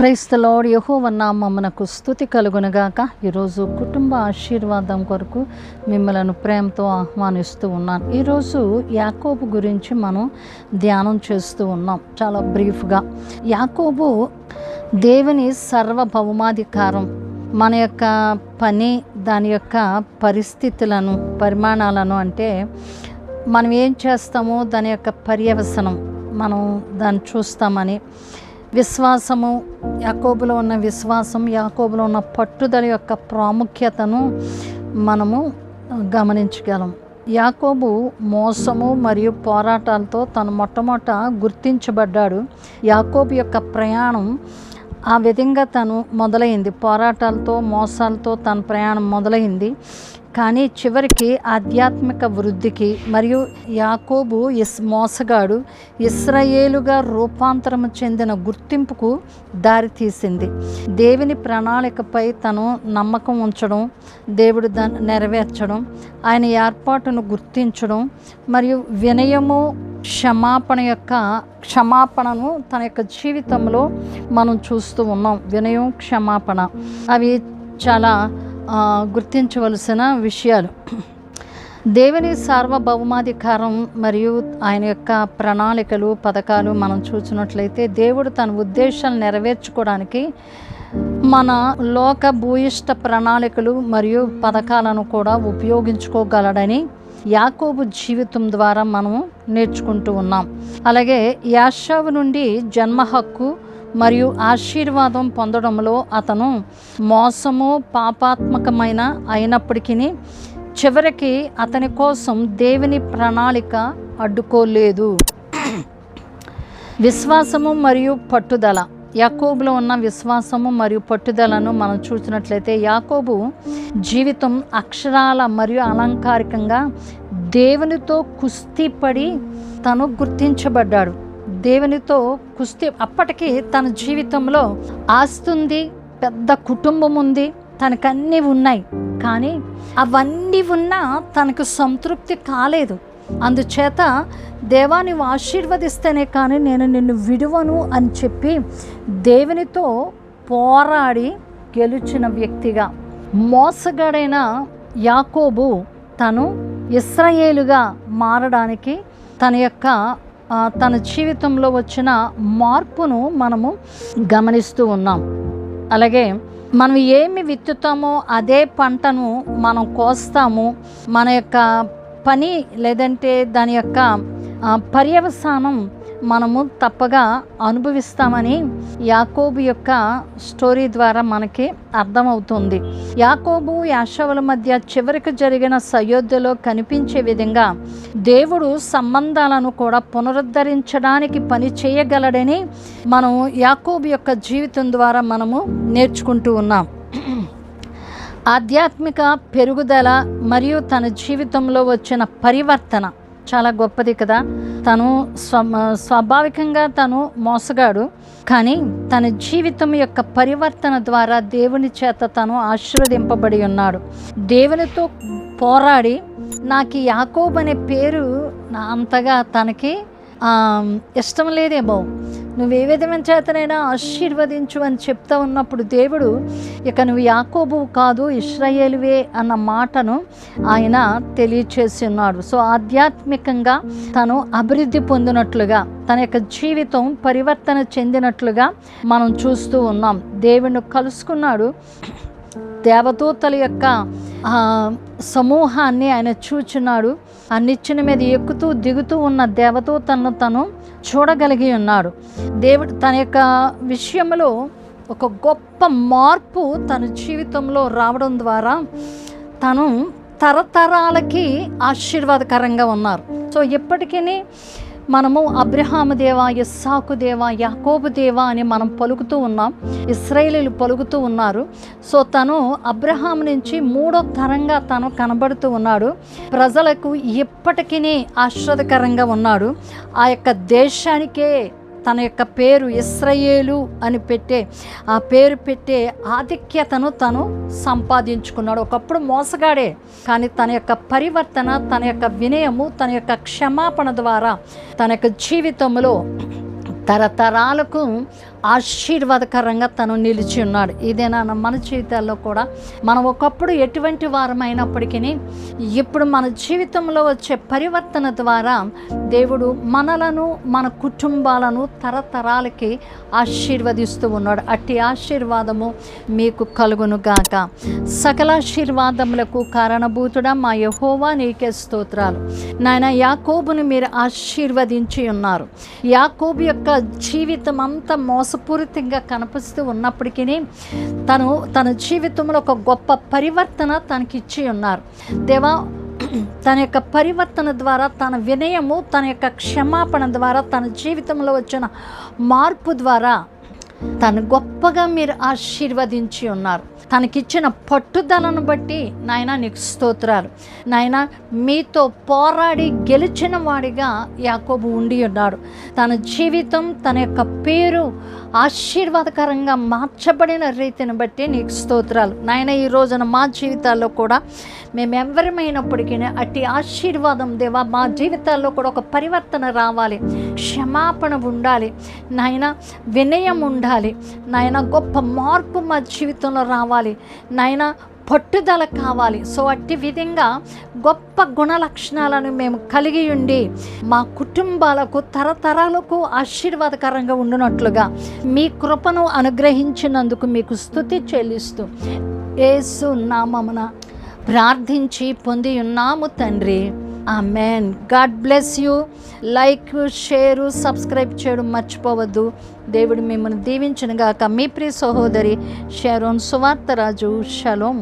క్రైస్తలోడ్ యహోవన్నామమునకు స్థుతి కలుగునగాక. ఈరోజు కుటుంబ ఆశీర్వాదం కొరకు మిమ్మలను ప్రేమతో ఆహ్వానిస్తూ ఉన్నాను. ఈరోజు యాకోబు గురించి మనం ధ్యానం చేస్తూ ఉన్నాం. చాలా బ్రీఫ్గా. యాకోబు దేవుని సర్వభౌమాధికారం మన యొక్క పని దాని యొక్క పరిస్థితులను పరిమాణాలను అంటే మనం ఏం చేస్తామో దాని యొక్క పర్యవసనం మనం దాన్ని చూస్తామని విశ్వాసము యాకోబులో ఉన్న విశ్వాసం యాకోబులో ఉన్న పట్టుదల యొక్క ప్రాముఖ్యతను మనము గమనించగలం. యాకోబు మోసము మరియు పోరాటాలతో తను మొట్టమొదట గుర్తించబడ్డాడు. యాకోబు యొక్క ప్రయాణం ఆ విధంగా తను మొదలైంది. పోరాటాలతో మోసాలతో తన ప్రయాణం మొదలైంది. కానీ చివరికి ఆధ్యాత్మిక వృద్ధికి మరియు యాకోబు ఇస్ మోసగాడు ఇస్రాయేలుగా రూపాంతరం చెందిన గుర్తింపుకు దారితీసింది. దేవుని ప్రణాళికపై తను నమ్మకం ఉంచడం దేవుడు దాన్ని నెరవేర్చడం ఆయన ఏర్పాటును గుర్తించడం మరియు వినయము క్షమాపణ యొక్క క్షమాపణను తన యొక్క జీవితంలో మనం చూస్తూ ఉన్నాం. వినయం క్షమాపణ అవి చాలా గుర్తించవలసిన విషయాలు. దేవుని సార్వభౌమాధికారం మరియు ఆయన యొక్క ప్రణాళికలు పథకాలు మనం చూసినట్లయితే దేవుడు తన ఉద్దేశాలు నెరవేర్చుకోవడానికి మన లోక భూయిష్ట ప్రణాళికలు మరియు పథకాలను కూడా ఉపయోగించుకోగలడని యాకోబు జీవితం ద్వారా మనము నేర్చుకుంటూ ఉన్నాం. అలాగే యాషావు నుండి జన్మ హక్కు మరియు ఆశీర్వాదం పొందడంలో అతను మోసము పాపాత్మకమైన అయినప్పటికీ చివరికి అతని కోసం దేవుని ప్రణాళిక అడ్డుకోలేదు. విశ్వాసము మరియు పట్టుదల. యాకోబులో ఉన్న విశ్వాసము మరియు పట్టుదలను మనం చూసినట్లయితే యాకోబు జీవితం అక్షరాల మరియు అలంకారికంగా దేవునితో కుస్తీ పడి తను గుర్తించబడ్డాడు. దేవునితో కుస్తీ అప్పటికి తన జీవితంలో ఆస్తుంది ఉంది పెద్ద కుటుంబం ఉంది తనకన్నీ ఉన్నాయి. కానీ అవన్నీ ఉన్నా తనకు సంతృప్తి కాలేదు. అందుచేత దేవా నువ్వు ఆశీర్వదిస్తేనే కానీ నేను నిన్ను విడువను అని చెప్పి దేవునితో పోరాడి గెలిచిన వ్యక్తిగా మోసగాడైన యాకోబు తను ఇస్రాయేలుగా మారడానికి తన యొక్క తన జీవితంలో వచ్చిన మార్పును మనము గమనిస్తూ ఉన్నాం. అలాగే మనం ఏమి విత్తుతామో అదే పంటను మనం కోస్తాము. మన యొక్క పని లేదంటే దాని యొక్క పర్యవసానం మనము తప్పగా అనుభవిస్తామని యాకోబు యొక్క స్టోరీ ద్వారా మనకి అర్థమవుతుంది. యాకోబు యాషవుల మధ్య చివరికి జరిగిన సయోధ్యలో కనిపించే విధంగా దేవుడు సంబంధాలను కూడా పునరుద్ధరించడానికి పని చేయగలడని మనం యాకోబు యొక్క జీవితం ద్వారా మనము నేర్చుకుంటూ ఉన్నాం. ఆధ్యాత్మిక పెరుగుదల మరియు తన జీవితంలో వచ్చిన పరివర్తన చాలా గొప్పది కదా. తను స్వ స్వాభావికంగా తను మోసగాడు. కానీ తన జీవితం యొక్క పరివర్తన ద్వారా దేవుని చేత తను ఆశీర్వదింపబడి ఉన్నాడు. దేవునితో పోరాడి నాకు యాకోబ్ అనే పేరు నా అంతగా తనకి ఇష్టం లేదేమో. నువ్వు ఏ విధమైన చేతనైనా ఆశీర్వదించు అని చెప్తా ఉన్నప్పుడు దేవుడు ఇక నువ్వు యాకోబు కాదు ఇస్రాయేలువే అన్న మాటను ఆయన తెలియచేసి ఉన్నాడు. సో ఆధ్యాత్మికంగా తను అభివృద్ధి పొందినట్లుగా తన యొక్క జీవితం పరివర్తన చెందినట్లుగా మనం చూస్తూ ఉన్నాం. దేవుణ్ణి కలుసుకున్నాడు దేవదూతల యొక్క ఆ, సమూహాన్ని ఆయన చూచున్నాడు. ఆ నిచ్చెన మీద ఎక్కుతూ దిగుతూ ఉన్న దేవతో తను తను చూడగలిగి ఉన్నాడు. దేవుడు తన యొక్క విషయంలో ఒక గొప్ప మార్పు తన జీవితంలో రావడం ద్వారా తను తరతరాలకి ఆశీర్వాదకరంగా ఉన్నారు. సో ఇప్పటికీ మనము అబ్రహాము దేవ ఇస్సాకు దేవా యాకోబు దేవా అని మనం పలుకుతూ ఉన్నాం. ఇస్రాయేలీలు పలుకుతూ ఉన్నారు. సో తను అబ్రహాం నుంచి మూడో తరంగా తను కనబడుతూ ఉన్నాడు. ప్రజలకు ఇప్పటికీ ఆశ్రదకరంగా ఉన్నాడు. ఆ యొక్క దేశానికే తన యొక్క పేరు ఇస్రయేలు అని పెట్టే ఆ పేరు పెట్టే ఆధిక్యతను తను సంపాదించుకున్నాడు. ఒకప్పుడు మోసగాడే కానీ తన యొక్క పరివర్తన తన యొక్క వినయము తన యొక్క క్షమాపణ ద్వారా తన యొక్క జీవితంలో తరతరాలకు ఆశీర్వాదకరంగా తను నిలిచి ఉన్నాడు. ఇదేనా మన జీవితాల్లో కూడా మనం ఒకప్పుడు ఎటువంటి వారమైనప్పటికీ ఇప్పుడు మన జీవితంలో వచ్చే పరివర్తన ద్వారా దేవుడు మనలను మన కుటుంబాలను తరతరాలకి ఆశీర్వదిస్తూ ఉన్నాడు. అట్టి ఆశీర్వాదము మీకు కలుగును గాక. సకలాశీర్వాదములకు కారణభూతుడా మా యహోవా నీకే స్తోత్రాలు. నాయన యాకోబును మీరు ఆశీర్వదించి ఉన్నారు. యాకోబు యొక్క జీవితం అంతా మోసపూరితంగా కనిపిస్తూ ఉన్నప్పటికీ తను తన జీవితంలో ఒక గొప్ప పరివర్తన తనకిచ్చి ఉన్నారు. దేవా తన యొక్క పరివర్తన ద్వారా తన వినయము తన యొక్క క్షమాపణ ద్వారా తన జీవితంలో వచ్చిన మార్పు ద్వారా తను గొప్పగా మీరు ఆశీర్వదించి ఉన్నారు. తనకిచ్చిన పట్టుదలను బట్టి నాయన నీకు స్తోత్రాలు. నాయన మీతో పోరాడి గెలిచిన వాడిగా యాకోబు ఉండి ఉన్నాడు. తన జీవితం తన యొక్క పేరు ఆశీర్వాదకరంగా మార్చబడిన రీతిని బట్టి నీకు స్తోత్రాలు. నాయన ఈ రోజున మా జీవితాల్లో కూడా మేము ఎవరమైనప్పటికీ అట్టి ఆశీర్వాదం దేవా మా జీవితాల్లో కూడా ఒక పరివర్తన రావాలి. క్షమాపణ ఉండాలి. నాయన వినయం ఉండాలి. నాయన గొప్ప మార్పు మా జీవితంలో రావాలి. నాయన పట్టుదల కావాలి. సో అట్టి విధంగా గొప్ప గుణ లక్షణాలను మేము కలిగి ఉండి మా కుటుంబాలకు తరతరాలకు ఆశీర్వాదకరంగా ఉండునట్లుగా మీ కృపను అనుగ్రహించినందుకు మీకు స్థుతి చెల్లిస్తూ ఏసు నామమున ప్రార్థించి పొంది ఉన్నాము తండ్రి. Amen God bless you like share subscribe చేయడం మర్చిపోవద్దు. దేవుడు మిమ్మల్ని దీవించిన గాక మీ ప్రియ సహోదరి షారోన్ సువార్తరాజు షలోం.